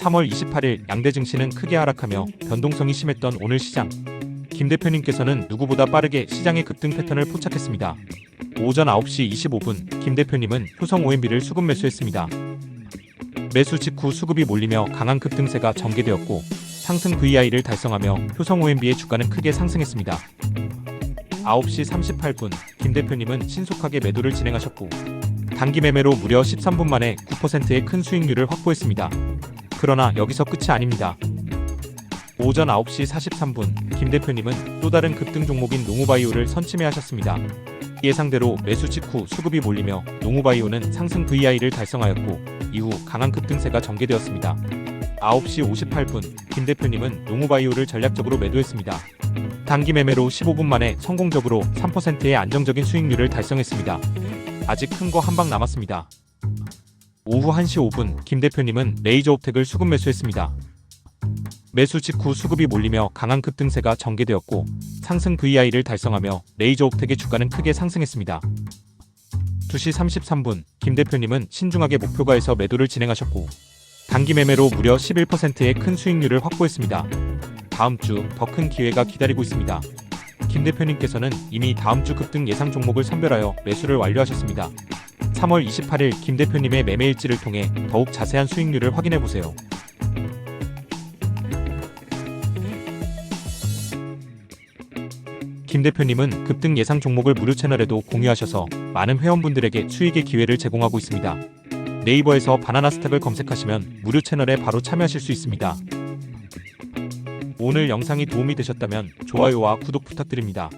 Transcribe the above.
3월 28일 양대 증시는 크게 하락하며 변동성이 심했던 오늘 시장. 김 대표님께서는 누구보다 빠르게 시장의 급등 패턴을 포착했습니다. 오전 9시 25분 김 대표님은 효성 OMB를 수급 매수했습니다. 매수 직후 수급이 몰리며 강한 급등세가 전개되었고 상승 VI를 달성하며 효성 OMB의 주가는 크게 상승했습니다. 9시 38분 김 대표님은 신속하게 매도를 진행하셨고 단기 매매로 무려 13분 만에 9%의 큰 수익률을 확보했습니다. 그러나 여기서 끝이 아닙니다. 오전 9시 43분 김 대표님은 또 다른 급등 종목인 농우바이오를 선침해하셨습니다. 예상대로 매수 직후 수급이 몰리며 농우바이오는 상승 VI를 달성하였고 이후 강한 급등세가 전개되었습니다. 9시 58분 김 대표님은 농우바이오를 전략적으로 매도했습니다. 단기 매매로 15분 만에 성공적으로 3%의 안정적인 수익률을 달성했습니다. 아직 큰 거 한 방 남았습니다. 오후 1시 5분 김 대표님은 레이저 옵텍을 수급 매수했습니다. 매수 직후 수급이 몰리며 강한 급등세가 전개되었고 상승 VI를 달성하며 레이저 옵텍의 주가는 크게 상승했습니다. 2시 33분 김 대표님은 신중하게 목표가에서 매도를 진행하셨고 단기 매매로 무려 11%의 큰 수익률을 확보했습니다. 다음 주 더 큰 기회가 기다리고 있습니다. 김 대표님께서는 이미 다음 주 급등 예상 종목을 선별하여 매수를 완료하셨습니다. 3월 28일 김 대표님의 매매 일지를 통해 더욱 자세한 수익률을 확인해 보세요. 김 대표님은 급등 예상 종목을 무료 채널에도 공유하셔서 많은 회원분들에게 수익의 기회를 제공하고 있습니다. 네이버에서 바나나 스택을 검색하시면 무료 채널에 바로 참여하실 수 있습니다. 오늘 영상이 도움이 되셨다면 좋아요와 구독 부탁드립니다.